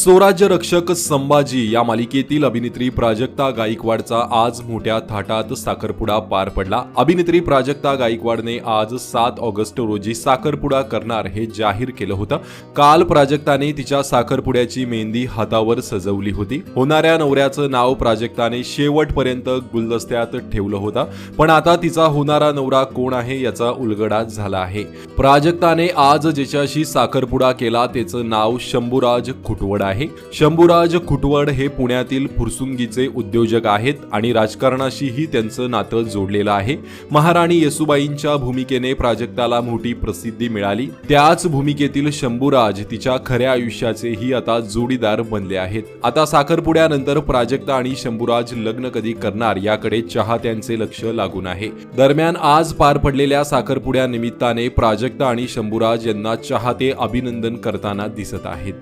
स्वराज्य रक्षक संभाजी या मालिकेतील अभिनेत्री प्राजक्ता गायकवाडचा आज मोठ्या थाटात साखरपुडा पार पडला. अभिनेत्री प्राजक्ता गायकवाडने आज सात ऑगस्ट रोजी साखरपुडा करणार हे जाहीर केलं होतं. काल प्राजक्ताने तिच्या साखरपुड्याची मेहंदी हातावर सजवली होती. होणाऱ्या नवऱ्याचं नाव प्राजक्ताने शेवटपर्यंत गुलदस्त्यात ठेवलं होतं. पण आता तिचा होणारा नवरा कोण आहे याचा उलगडा झाला आहे. प्राजक्ताने आज ज्याच्याशी साखरपुडा केला त्याचं नाव शंभूराज खुटवडा आहे. शंभूराज खुटवड हे पुण्यातील फुरसुंगीचे उद्योजक आहेत आणि राजकारणाशीही त्यांचं नातं जोडलेलं आहे. महाराणी येसुबाईंच्या भूमिकेने प्राजक्ताला मोठी प्रसिद्धी मिळाली. त्याच भूमिकेतील शंभूराज तिच्या खऱ्या आयुष्याचेही आता जोडीदार बनले आहेत. आता साखरपुड्यानंतर प्राजक्ता आणि शंभूराज लग्न कधी करणार याकडे चाहत्यांचे लक्ष लागून आहे. दरम्यान आज पार पडलेल्या साखरपुड्या निमित्ताने प्राजक्ता आणि शंभूराज यांना चाहते अभिनंदन करताना दिसत आहेत.